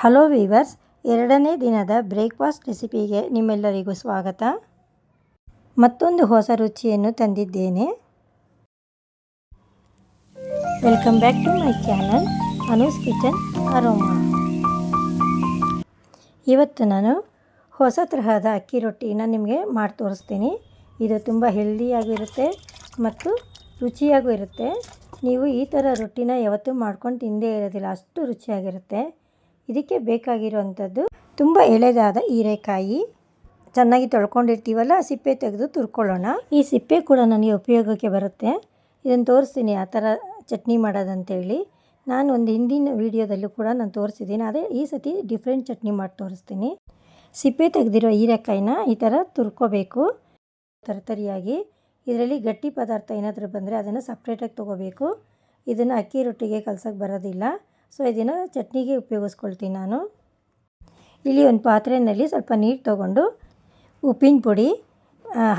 Hello viewers, ಎರಡನೇ ದಿನದ breakfast ರೆಸಿಪಿಗೆ ನಿಮ್ಮೆಲ್ಲರಿಗೂ ಸ್ವಾಗತ. ಮತ್ತೊಂದು ಹೊಸ ರುಚಿಯನ್ನು ತಂದಿದ್ದೇನೆ. Welcome back to my channel Anu's kitchen aroma ಇವತ್ತು ನಾನು ಹೊಸ ತರಹದ ಅಕ್ಕಿ ರೊಟ್ಟಿನ ನಿಮಗೆ ಮಾಡಿ ತೋರಿಸ್ತೀನಿ. ಇದು ತುಂಬ ಹೆಲ್ದಿಯಾಗಿರುತ್ತೆ ಮತ್ತು ರುಚಿಯಾಗೂ ಇರುತ್ತೆ. ನೀವು ಈ ಥರ ರೊಟ್ಟಿನ ಯಾವತ್ತೂ ಮಾಡ್ಕೊಂಡು ತಿಂದೇ ಇರೋದಿಲ್ಲ, ಅಷ್ಟು ರುಚಿಯಾಗಿರುತ್ತೆ. ಇದಕ್ಕೆ ಬೇಕಾಗಿರುವಂಥದ್ದು ತುಂಬ ಎಳೆದಾದ ಹೀರೆಕಾಯಿ. ಚೆನ್ನಾಗಿ ತೊಳ್ಕೊಂಡಿರ್ತೀವಲ್ಲ ಸಿಪ್ಪೆ ತೆಗೆದು ತುರ್ಕೊಳ್ಳೋಣ. ಈ ಸಿಪ್ಪೆ ಕೂಡ ನನಗೆ ಉಪಯೋಗಕ್ಕೆ ಬರುತ್ತೆ. ಇದನ್ನು ತೋರಿಸ್ತೀನಿ, ಆ ಥರ ಚಟ್ನಿ ಮಾಡೋದಂತೇಳಿ. ನಾನು ಒಂದು ಹಿಂದಿನ ವೀಡಿಯೋದಲ್ಲೂ ಕೂಡ ನಾನು ತೋರಿಸಿದ್ದೀನಿ ಅದೇ ಈ ಸತಿ ಡಿಫ್ರೆಂಟ್ ಚಟ್ನಿ ಮಾಡಿ ತೋರಿಸ್ತೀನಿ. ಸಿಪ್ಪೆ ತೆಗೆದಿರೋ ಹೀರೆಕಾಯಿನ ಈ ಥರ ತುರ್ಕೋಬೇಕು, ತರತರಿಯಾಗಿ. ಇದರಲ್ಲಿ ಗಟ್ಟಿ ಪದಾರ್ಥ ಏನಾದರೂ ಬಂದರೆ ಅದನ್ನು ಸಪ್ರೇಟಾಗಿ ತೊಗೋಬೇಕು. ಇದನ್ನು ಅಕ್ಕಿ ರೊಟ್ಟಿಗೆ ಕಲ್ಸೋಕ್ಕೆ ಬರೋದಿಲ್ಲ. ಸೊ ಇದನ್ನು ಚಟ್ನಿಗೆ ಉಪಯೋಗಿಸ್ಕೊಳ್ತೀನಿ ನಾನು. ಇಲ್ಲಿ ಒಂದು ಪಾತ್ರೆಯಲ್ಲಿ ಸ್ವಲ್ಪ ನೀರು ತೊಗೊಂಡು ಉಪ್ಪಿನ ಪುಡಿ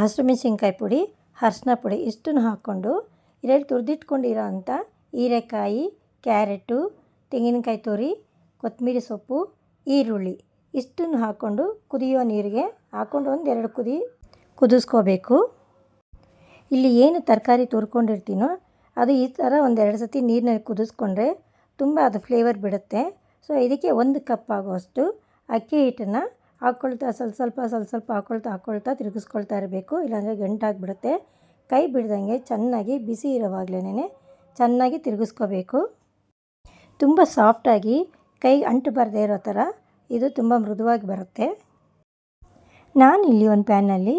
ಹಸಿರು ಮೆಣಸಿನ್ಕಾಯಿ ಪುಡಿ ಅರ್ಶಿನ ಪುಡಿ ಇಷ್ಟನ್ನು ಹಾಕ್ಕೊಂಡು ಇದರಲ್ಲಿ ತುರಿದಿಟ್ಕೊಂಡಿರೋ ಅಂಥ ಹೀರೆಕಾಯಿ, ಕ್ಯಾರೆಟು, ತೆಂಗಿನಕಾಯಿ ತುರಿ, ಕೊತ್ತಂಬರಿ ಸೊಪ್ಪು, ಈರುಳ್ಳಿ ಇಷ್ಟನ್ನು ಹಾಕ್ಕೊಂಡು ಕುದಿಯೋ ನೀರಿಗೆ ಹಾಕ್ಕೊಂಡು ಒಂದು ಎರಡು ಕುದಿ ಕುದಿಸ್ಕೋಬೇಕು. ಇಲ್ಲಿ ಏನು ತರಕಾರಿ ತುರ್ಕೊಂಡಿರ್ತೀನೋ ಅದು ಈ ಥರ ಒಂದೆರಡು ಸತಿ ನೀರಿನಲ್ಲಿ ಕುದಿಸ್ಕೊಂಡ್ರೆ ತುಂಬ ಅದು ಫ್ಲೇವರ್ ಬಿಡುತ್ತೆ. ಸೊ ಇದಕ್ಕೆ ಒಂದು ಕಪ್ ಆಗುವಷ್ಟು ಅಕ್ಕಿ ಹಿಟ್ಟನ್ನು ಹಾಕ್ಕೊಳ್ತಾ ಸ್ವಲ್ಪ ಸ್ವಲ್ಪ ಸ್ವಲ್ಪ ಸ್ವಲ್ಪ ಹಾಕ್ಕೊಳ್ತಾ ಹಾಕ್ಕೊಳ್ತಾ ತಿರುಗಿಸ್ಕೊಳ್ತಾ ಇರಬೇಕು. ಇಲ್ಲಾಂದರೆ ಗಂಟಾಗಿಬಿಡುತ್ತೆ ಕೈ ಬಿಡ್ದಂಗೆ ಚೆನ್ನಾಗಿ ಬಿಸಿ ಇರೋವಾಗಲೇ ಚೆನ್ನಾಗಿ ತಿರುಗಿಸ್ಕೋಬೇಕು. ತುಂಬ ಸಾಫ್ಟಾಗಿ ಕೈ ಅಂಟು ಬರದೇ ಇರೋ ಥರ ಇದು ತುಂಬ ಮೃದುವಾಗಿ ಬರುತ್ತೆ. ನಾನು ಇಲ್ಲಿ ಒಂದು ಪ್ಯಾನಲ್ಲಿ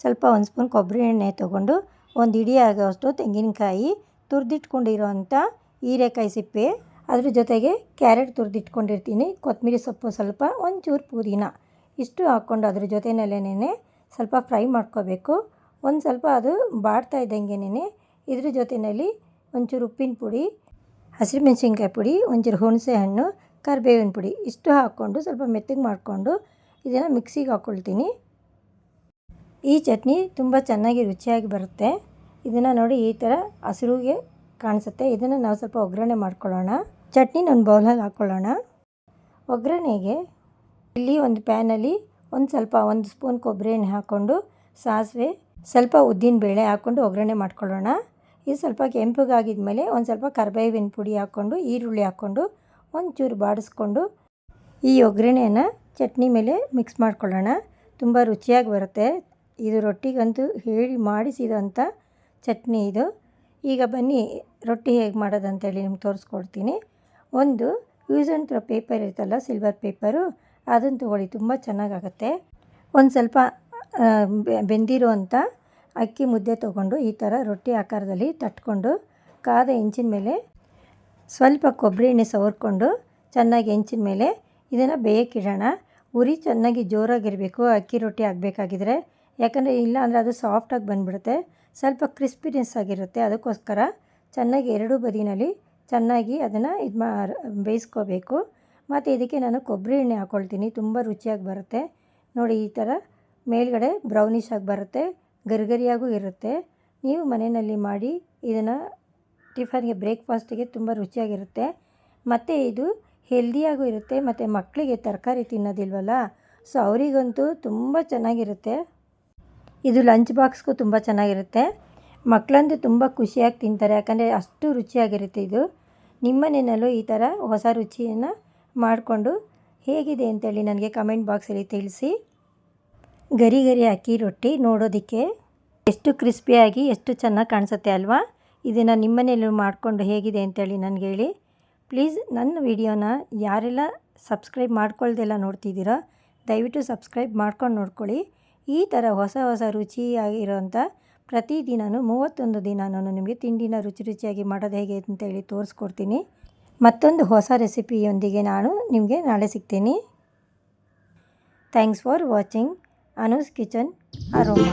ಸ್ವಲ್ಪ ಒಂದು ಸ್ಪೂನ್ ಕೊಬ್ಬರಿ ಎಣ್ಣೆ ತೊಗೊಂಡು ಒಂದು ಇಡಿ ತೆಂಗಿನಕಾಯಿ ತುರಿದಿಟ್ಕೊಂಡಿರೋ ಅಂಥ ಹೀರೆಕಾಯಿ ಸಿಪ್ಪೆ ಅದ್ರ ಜೊತೆಗೆ ಕ್ಯಾರೆಟ್ ತುರಿದಿಟ್ಕೊಂಡಿರ್ತೀನಿ ಕೊತ್ತಂಬರಿ ಸೊಪ್ಪು ಸ್ವಲ್ಪ, ಒಂಚೂರು ಪುದೀನ ಇಷ್ಟು ಹಾಕ್ಕೊಂಡು ಅದ್ರ ಜೊತೆಯಲ್ಲೇನೆ ಸ್ವಲ್ಪ ಫ್ರೈ ಮಾಡ್ಕೋಬೇಕು. ಒಂದು ಸ್ವಲ್ಪ ಅದು ಬಾಡ್ತಾ ಇದ್ದಂಗೆನೇ ಇದ್ರ ಜೊತೆಯಲ್ಲಿ ಒಂಚೂರು ಉಪ್ಪಿನ ಪುಡಿ ಹಸಿರು ಮೆಣಸಿನ್ಕಾಯಿ ಪುಡಿ, ಒಂಚೂರು ಹುಣಸೆ ಹಣ್ಣು, ಕರಿಬೇವಿನ ಪುಡಿ ಇಷ್ಟು ಹಾಕ್ಕೊಂಡು ಸ್ವಲ್ಪ ಮೆತ್ತಗೆ ಮಾಡಿಕೊಂಡು ಇದನ್ನು ಮಿಕ್ಸಿಗೆ ಹಾಕ್ಕೊಳ್ತೀನಿ ಈ ಚಟ್ನಿ ತುಂಬ ಚೆನ್ನಾಗಿ ರುಚಿಯಾಗಿ ಬರುತ್ತೆ. ಇದನ್ನು ನೋಡಿ ಈ ಥರ ಹಸಿರುಗೆ ಕಾಣಿಸುತ್ತೆ. ಇದನ್ನು ನಾವು ಸ್ವಲ್ಪ ಒಗ್ಗರಣೆ ಮಾಡ್ಕೊಳ್ಳೋಣ. ಚಟ್ನಿನ ಒಂದು ಬೌಲಲ್ಲಿ ಹಾಕ್ಕೊಳ್ಳೋಣ ಒಗ್ಗರಣೆಗೆ ಇಲ್ಲಿ ಒಂದು ಪ್ಯಾನಲ್ಲಿ ಒಂದು ಸ್ವಲ್ಪ ಒಂದು ಸ್ಪೂನ್ ಕೊಬ್ಬರಿ ಎಣ್ಣೆ ಹಾಕ್ಕೊಂಡು, ಸಾಸಿವೆ ಸ್ವಲ್ಪ ಉದ್ದಿನ ಬೇಳೆ ಹಾಕ್ಕೊಂಡು ಒಗ್ಗರಣೆ ಮಾಡ್ಕೊಳ್ಳೋಣ. ಇದು ಸ್ವಲ್ಪ ಕೆಂಪಗಾಗಿದ ಮೇಲೆ ಒಂದು ಸ್ವಲ್ಪ ಕರ್ಬೇವಿನ ಪುಡಿ ಹಾಕ್ಕೊಂಡು, ಈರುಳ್ಳಿ ಹಾಕ್ಕೊಂಡು ಒಂಚೂರು ಬಾಡಿಸ್ಕೊಂಡು ಈ ಒಗ್ಗರಣೆಯನ್ನು ಚಟ್ನಿ ಮೇಲೆ ಮಿಕ್ಸ್ ಮಾಡ್ಕೊಳ್ಳೋಣ. ತುಂಬ ರುಚಿಯಾಗಿ ಬರುತ್ತೆ. ಇದು ರೊಟ್ಟಿಗಂತೂ ಹೇಳಿ ಮಾಡಿಸಿದಂಥ ಚಟ್ನಿ ಇದು. ಈಗ ಬನ್ನಿ, ರೊಟ್ಟಿ ಹೇಗೆ ಮಾಡೋದಂತೇಳಿ ನಿಮ್ಗೆ ತೋರಿಸ್ಕೊಡ್ತೀನಿ. ಒಂದು ಯೂಸ್ ಆ್ಯಂಡ್ ಥ್ರೋ ಪೇಪರ್ ಇರುತ್ತಲ್ಲ ಸಿಲ್ವರ್ ಪೇಪರು ಅದನ್ನು ತೊಗೊಳ್ಳಿ, ತುಂಬ ಚೆನ್ನಾಗಾಗತ್ತೆ. ಒಂದು ಸ್ವಲ್ಪ ಬೆಂದಿರುವಂಥ ಅಕ್ಕಿ ಮುದ್ದೆ ತೊಗೊಂಡು ಈ ಥರ ರೊಟ್ಟಿ ಆಕಾರದಲ್ಲಿ ತಟ್ಕೊಂಡು ಕಾದ ಹೆಂಚಿನ ಮೇಲೆ ಸ್ವಲ್ಪ ಕೊಬ್ಬರಿ ಎಣ್ಣೆ ಸವರ್ಕೊಂಡು ಚೆನ್ನಾಗಿ ಹೆಂಚಿನ ಮೇಲೆ ಇದನ್ನು ಬೇಯಕ್ಕಿಡೋಣ ಉರಿ ಚೆನ್ನಾಗಿ ಜೋರಾಗಿರಬೇಕು, ಅಕ್ಕಿ ರೊಟ್ಟಿ ಆಗಬೇಕಾಗಿದ್ರೆ. ಯಾಕಂದರೆ ಇಲ್ಲ ಅಂದರೆ ಅದು ಸಾಫ್ಟಾಗಿ ಬಂದುಬಿಡುತ್ತೆ. ಸ್ವಲ್ಪ ಕ್ರಿಸ್ಪಿನೆಸ್ ಆಗಿರುತ್ತೆ, ಅದಕ್ಕೋಸ್ಕರ ಚೆನ್ನಾಗಿ ಎರಡೂ ಬದಿನಲ್ಲಿ ಚೆನ್ನಾಗಿ ಅದನ್ನು ಇದು ಮಾ, ಬೇಯಿಸ್ಕೋಬೇಕು. ಮತ್ತು ಇದಕ್ಕೆ ನಾನು ಕೊಬ್ಬರಿ ಎಣ್ಣೆ ಹಾಕ್ಕೊಳ್ತೀನಿ ತುಂಬ ರುಚಿಯಾಗಿ ಬರುತ್ತೆ. ನೋಡಿ, ಈ ಥರ ಮೇಲ್ಗಡೆ ಬ್ರೌನಿಶ್ ಆಗಿ ಬರುತ್ತೆ. ಗರಿಗರಿಯಾಗೂ ಇರುತ್ತೆ. ನೀವು ಮನೆಯಲ್ಲಿ ಮಾಡಿ ಇದನ್ನು ಟಿಫನ್ಗೆ ಬ್ರೇಕ್ಫಾಸ್ಟಿಗೆ ತುಂಬ ರುಚಿಯಾಗಿರುತ್ತೆ. ಮತ್ತು ಇದು ಹೆಲ್ದಿಯಾಗೂ ಇರುತ್ತೆ. ಮತ್ತು ಮಕ್ಕಳಿಗೆ ತರಕಾರಿ ತಿನ್ನೋದಿಲ್ವಲ್ಲ, ಸೊ ಅವರಿಗಂತೂ ತುಂಬ ಚೆನ್ನಾಗಿರುತ್ತೆ. ಇದು ಲಂಚ್ ಬಾಕ್ಸ್ಗೂ ತುಂಬ ಚೆನ್ನಾಗಿರುತ್ತೆ. ಮಕ್ಕಳಂತೂ ತುಂಬ ಖುಷಿಯಾಗಿ ತಿಂತಾರೆ. ಯಾಕಂದರೆ ಅಷ್ಟು ರುಚಿಯಾಗಿರುತ್ತೆ ಇದು. ನಿಮ್ಮನೆಯಲ್ಲೂ ಈ ಥರ ಹೊಸ ರುಚಿಯನ್ನು ಮಾಡಿಕೊಂಡು ಹೇಗಿದೆ ಅಂತೇಳಿ ನನಗೆ ಕಮೆಂಟ್ ಬಾಕ್ಸಲ್ಲಿ ತಿಳಿಸಿ. ಗರಿ ಗರಿ ಅಕ್ಕಿ ರೊಟ್ಟಿ ನೋಡೋದಕ್ಕೆ ಎಷ್ಟು ಕ್ರಿಸ್ಪಿಯಾಗಿ, ಎಷ್ಟು ಚೆನ್ನಾಗಿ ಕಾಣಿಸುತ್ತೆ ಅಲ್ವಾ? ಇದನ್ನು ನಿಮ್ಮನೇಲೂ ಮಾಡಿಕೊಂಡು ಹೇಗಿದೆ ಅಂತೇಳಿ ನನಗೆ ಹೇಳಿ. ಪ್ಲೀಸ್, ನನ್ನ ವಿಡಿಯೋನ ಯಾರೆಲ್ಲ ಸಬ್ಸ್ಕ್ರೈಬ್ ಮಾಡ್ಕೊಳ್ದೆಲ್ಲ ನೋಡ್ತಿದ್ದೀರೋ, ದಯವಿಟ್ಟು ಸಬ್ಸ್ಕ್ರೈಬ್ ಮಾಡ್ಕೊಂಡು ನೋಡ್ಕೊಳ್ಳಿ. ಈ ಥರ ಹೊಸ ಹೊಸ ರುಚಿಯಾಗಿರೋಂಥ ಪ್ರತಿದಿನವೂ ಮೂವತ್ತೊಂದು ದಿನ ನಾನು ನಿಮಗೆ ತಿಂಡಿನ ರುಚಿ ರುಚಿಯಾಗಿ ಮಾಡೋದು ಹೇಗೆ ಅಂತ ಹೇಳಿ ತೋರಿಸ್ಕೊಡ್ತೀನಿ. ಮತ್ತೊಂದು ಹೊಸ ರೆಸಿಪಿಯೊಂದಿಗೆ ನಾನು ನಿಮಗೆ ನಾಳೆ ಸಿಗ್ತೀನಿ. Thanks for watching Anu's kitchen aroma.